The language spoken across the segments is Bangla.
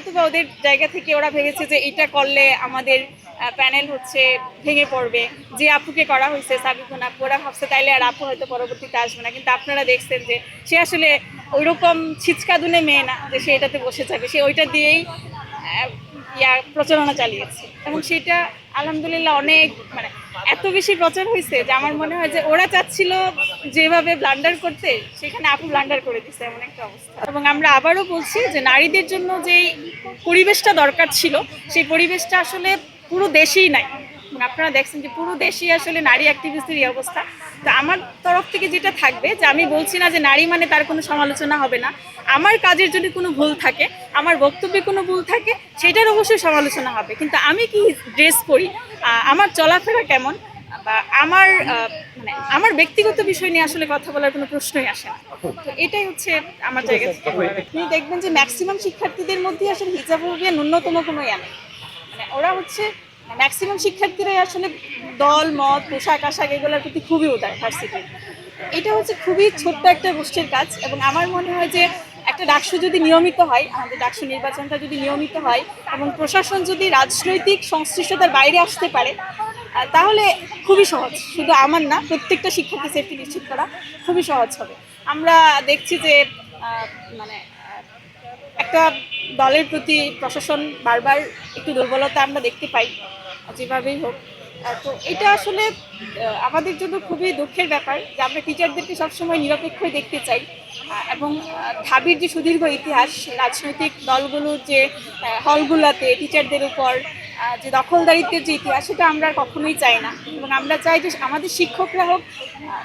হয়তো বা ওদের জায়গা থেকে ওরা ভেবেছে যে এটা করলে আমাদের প্যানেল হচ্ছে ভেঙে পড়বে। যে আপুকে করা হয়েছে, সাবিকুন আপু, ওরা ভাবছে তাইলে আর আপু হয়তো পরবর্তীতে আসবে না। কিন্তু আপনারা দেখছেন যে সে আসলে ওইরকম ছিচকাদুনে মেয়ে না যে সে এটাতে বসে যাবে সে ওইটা দিয়েই ইয়া প্রচারণা চালিয়েছে। এবং সেটা আলহামদুলিল্লাহ অনেক মানে এত বেশি প্রচার হয়েছে যে আমার মনে হয় যে ওরা চাচ্ছিল যেভাবে ব্লান্ডার করতে সেখানে আপু ব্লান্ডার করে দিচ্ছে এমন একটা অবস্থা। এবং আমরা আবারও বলছি যে নারীদের জন্য যেই পরিবেশটা দরকার ছিল, সেই পরিবেশটা আসলে পুরো দেশেই নাই। আপনারা দেখছেন যে পুরো দেশেই আসলে নারী অ্যাক্টিভিস্টের এই অবস্থা। তো আমার তরফ থেকে যেটা থাকবে যে আমি বলছি না যে নারী মানে তার কোনো সমালোচনা হবে না। আমার কাজের যদি কোনো ভুল থাকে, আমার বক্তব্যে কোনো ভুল থাকে, সেটার অবশ্যই সমালোচনা হবে। কিন্তু আমি কি ড্রেস পরি? আমার চলাফেরা কেমন? আমার মানে আমার ব্যক্তিগত বিষয় নিয়ে আসলে কথা বলার কোনো প্রশ্নই আসে না। তো এটাই হচ্ছে আমার জায়গা থেকে দেখবেন যে ম্যাক্সিমাম শিক্ষার্থীদের মধ্যে আসলে হিজাব হবিয়া ন্যূনতম কোনো ইয়া নেই। মানে ওরা হচ্ছে ম্যাক্সিমাম শিক্ষার্থীরাই আসলে দল, মত, পোশাক, আশাক এগুলোর প্রতি খুবই উদার ভার্সিটির এটা হচ্ছে খুবই ছোট্ট একটা গোষ্ঠীর কাজ এবং আমার মনে হয় যে একটা ডাকসু যদি নিয়মিত হয়, আমাদের ডাকসু নির্বাচনটা যদি নিয়মিত হয় এবং প্রশাসন যদি রাজনৈতিক সংশ্লিষ্টতার বাইরে আসতে পারে তাহলে খুবই সহজ। শুধু আমার না, প্রত্যেকটা শিক্ষার্থী সেফটি নিশ্চিত করা খুবই সহজ হবে। আমরা দেখছি যে মানে একটা দলের প্রতি প্রশাসন বারবার একটু দুর্বলতা আমরা দেখতে পাই, যেভাবেই হোক। তো এটা আসলে আমাদের জন্য খুবই দুঃখের ব্যাপার যে আমরা টিচারদেরকে সবসময় নিরপেক্ষই দেখতে চাই এবং ঢাবির যে সুদীর্ঘ ইতিহাস, রাজনৈতিক দলগুলোর যে হলগুলোতে টিচারদের উপর যে দখলদারিত্বের যে ইতিহাস, সেটা আমরা কখনোই চাই না। এবং আমরা চাই যে আমাদের শিক্ষকরা হোক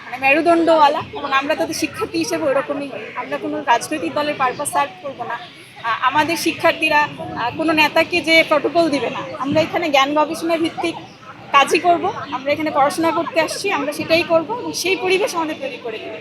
মানে মেরুদণ্ডওয়ালা, এবং আমরা তাদের শিক্ষার্থী হিসেবে ওরকমই, আমরা কোনো রাজনৈতিক দলের পারপাস সার্ভ করব না। আমাদের শিক্ষার্থীরা কোনো নেতাকে যে প্রটোকল দিবে না। আমরা এখানে জ্ঞান গবেষণা ভিত্তিক কাজই করব। আমরা এখানে পড়াশোনা করতে আসছি, আমরা সেটাই করব সেই পরিবেশ আমাদের তৈরি করে দেবে।